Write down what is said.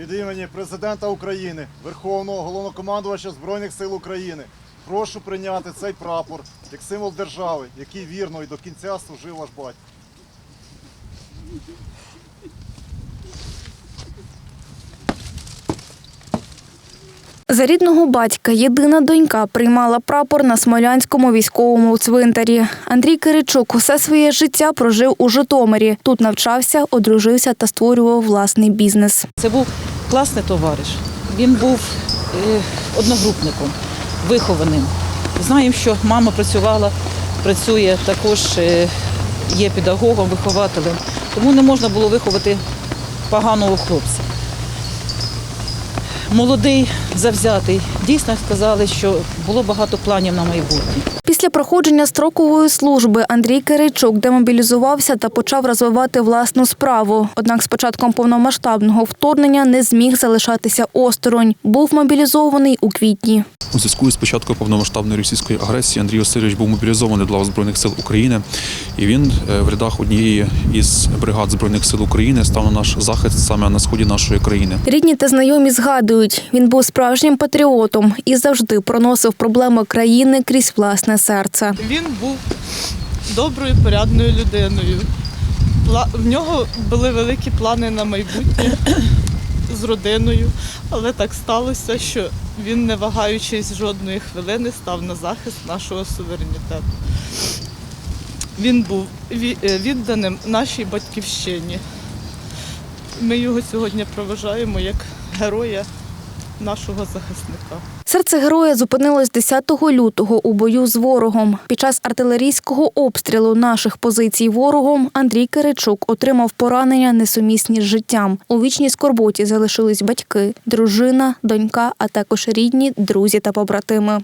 Від імені президента України, Верховного головнокомандувача Збройних сил України прошу прийняти цей прапор як символ держави, який вірно і до кінця служив ваш батько. За рідного батька єдина донька приймала прапор на Смолянському військовому цвинтарі. Андрій Киричук усе своє життя прожив у Житомирі. Тут навчався, одружився та створював власний бізнес. Це був класний товариш. Він був е, одногрупником, вихованим. Знаємо, що мама працювала, працює також, е, є педагогом, вихователем. Тому не можна було виховати поганого хлопця. Молодий, завзятий. Дійсно сказали, що було багато планів на майбутнє. Після проходження строкової служби Андрій Киричук демобілізувався та почав розвивати власну справу. Однак з початком повномасштабного вторгнення не зміг залишатися осторонь. Був мобілізований у квітні. У зв'язку з початком повномасштабної російської агресії Андрій Васильович був мобілізований лав Збройних сил України, і він е, в рядах однієї із бригад Збройних сил України став на наш захист саме на сході нашої країни. Рідні та знайомі згадують, він був справжнім патріотом і завжди проносив проблеми країни крізь власне серце. Він був доброю, порядною людиною. В нього були великі плани на майбутнє з родиною, але так сталося, що він, не вагаючись жодної хвилини, став на захист нашого суверенітету. Він був е, відданим нашій батьківщині. Ми його сьогодні проважаємо як героя нашого захисника. Серце героя зупинилось 10 лютого у бою з ворогом. Під час артилерійського обстрілу наших позицій ворогом Андрій Киричук отримав поранення несумісні з життям. У вічній скорботі залишились батьки, дружина, донька, а також рідні, друзі та побратими.